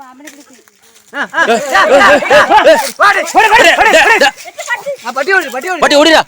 പാമ്പിനെ പിടിച്ച് പട്ടി ഓടി പട്ടി ഓടി. പട്ടി ഓടില്ല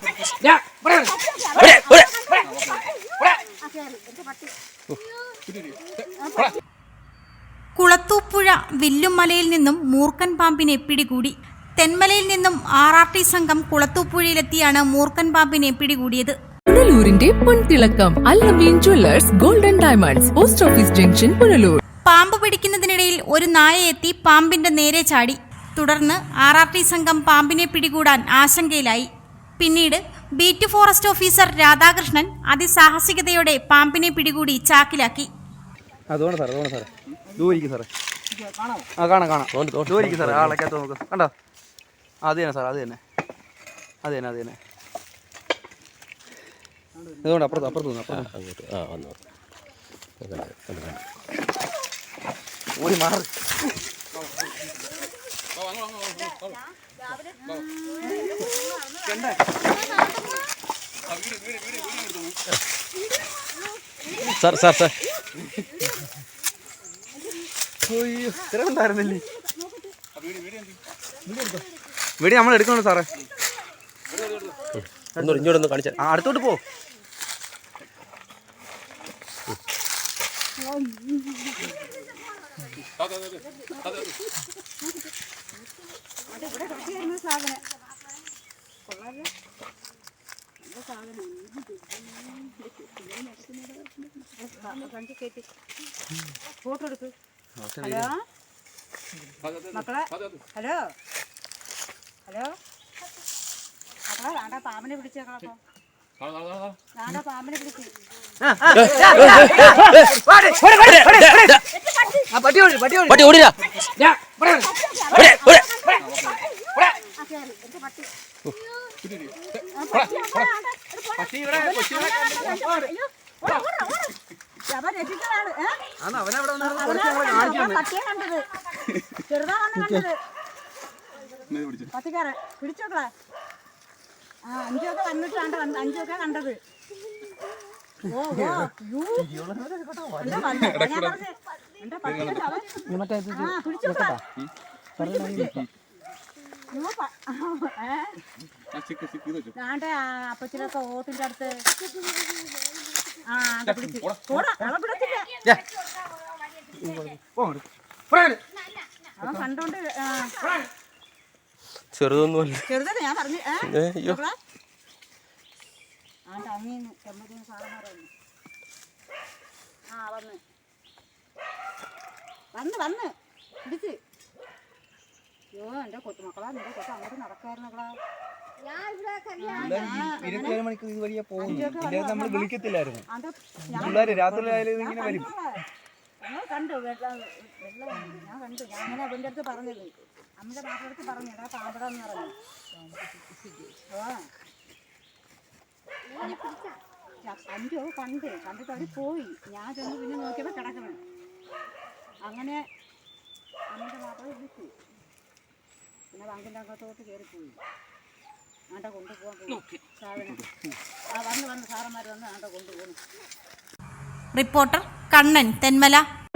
കുളത്തൂപ്പുഴ വില്ലുമലയിൽ നിന്നും മൂർക്കൻ പാമ്പിനെ പിടികൂടി. തെന്മലയിൽ നിന്നും ആർ ആർ ടി സംഘം കുളത്തൂപ്പുഴയിലെത്തിയാണ് മൂർക്കൻ പാമ്പിനെ പിടികൂടിയത്. പുനലൂരിന്റെ പൊൻതിളക്കം Allameen jewellers golden diamonds post office junction Punalur. പാമ്പ് പിടിക്കുന്നതിനിടയിൽ ഒരു നായ എത്തി പാമ്പിന്റെ നേരെ ചാടി. തുടർന്ന് ആർ ആർ ടി സംഘം പാമ്പിനെ പിടികൂടാൻ ആശങ്കയിലായി. പിന്നീട് ബീറ്റ് ഫോറസ്റ്റ് ഓഫീസർ രാധാകൃഷ്ണൻ അതിസാഹസികതയോടെ പാമ്പിനെ പിടികൂടി ചാക്കിലാക്കി. അതുകൊണ്ട് സാറേ അതുകൊണ്ട് സാറേ. ദൂരിക്ക് സാറേ. ആ കാണാം കാണാം. ദൂരിക്ക് സാറേ ആളൊക്കെ നോക്ക്. കണ്ടോ? അത് തന്നെ സാർ അത് തന്നെ. അത് തന്നെ അത് തന്നെ. ഇതുകൊണ്ട് അപ്പുറത്ത് അപ്പുറത്ത് അപ്പുറത്ത് ആ വന്നു. ഓടി മാറി സാർ സാർ സാർ. അയ്യോ ഇത്ര ഉണ്ടായിരുന്നില്ലേ? വീട് നമ്മൾ എടുക്കണോ സാറേ? ഒന്നുകൂടി ഇങ്ങോട്ട് ഒന്ന് കാണിച്ചാൽ ആ അടുത്തോട്ട് പോ. ഫോട്ടോ ഹലോ മക്കളെ ഹലോ? ഹലോ? മക്കളെ വേണ്ട പാമ്പിനെ പിടിച്ചേക്കളപ്പോ പട്ടി ഓടി പട്ടി ഓടി പട്ടി ഓടില്ല ആ കേറി എന്റെ പട്ടി ആ, പട്ടി വേണ്ട. പട്ടി ഇവിടെ കൊച്ചി അയ്യോ, ഓടാ, ഓടാ, ഓടാ. അവൻ രക്ഷിച്ചതാണ് ഏ ആണ് അവനവിടെ വന്നിരുന്ന് അവനാ കുറച്ച് നമ്മളെ കാണിച്ചു അവൻ കണ്ടത് ചെറുതാണ് കണ്ടത് പത്തിക്കാരൻ പിടിച്ചോക്കളെ അഞ്ചൊക്കെ വന്നിട്ടാണ്ട് വന്ന് അഞ്ചൊക്കെ കണ്ടത്. അപ്പച്ചിനൊക്കെ ഓട്ടിന്റെ അടുത്ത്. ആ പിടിച്ച്. അവൻ കണ്ടോണ്ട് ആ, ചെറുതൊന്നുമല്ല. ചെറുതല്ലേ ഞാൻ പറഞ്ഞു ഏ? ഏ, അയ്യോ. മക്കളെ? ആണ്ടെ അങ്ങീന്ന് ചെമ്മതിന്ന് സാറന്മാർ വന്നു ആ വന്ന്. വന്ന് വന്ന്. പിടിച്ച്. അയ്യോ എന്റെ കൊച്ചുമക്കളാ നിന്റെ കൊച്ചു അങ്ങോട്ട് നടക്കായിരുന്നു മക്കളാ ഇരുപത്തിയേഴ് മണിക്കൂർ ഇത് വഴിയാ പോകുന്നു ഇല്ലാതെ നമ്മൾ വിളിക്കത്തില്ലായിരുന്നു. ഞാൻ പിള്ളേര് രാത്രി ആയാലും ഇങ്ങനെ വരും. ഞങ്ങൾ കണ്ടു വെള്ളം വെള്ളം ഞാൻ കണ്ടു. ഞാൻ അങ്ങനെ അവന്റെ അടുത്ത് പറഞ്ഞത് അമ്മയുടെ മാപ്പിള അടുത്ത് പറഞ്ഞു എടാ പാമ്പടാന്ന് പറഞ്ഞു. ആ. അഞ്ചോ കണ്ട്. കണ്ടിട്ട് അവർ പോയി. ഞാൻ ചെന്ന് പിന്നെ നോക്കിയപ്പോൾ കിടക്കണം. അങ്ങനെ അമ്മയുടെ മാപ്പിള വിളിച്ചു. പിന്നെ ബാങ്കിന്റെ അംഗത്തോട്ട് കയറിപ്പോയി ആണ്ട കൊണ്ടുപോകാൻ പോയി. സാധനം. ആ വന്ന് വന്ന്. സാറന്മാർ വന്ന് ആണ്ട കൊണ്ടുപോകുന്നു. Reporter Kannan Thenmala.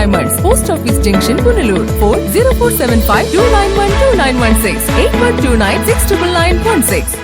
diamonds. Post Office Junction, Punalur. 4 0475 291 2916 8129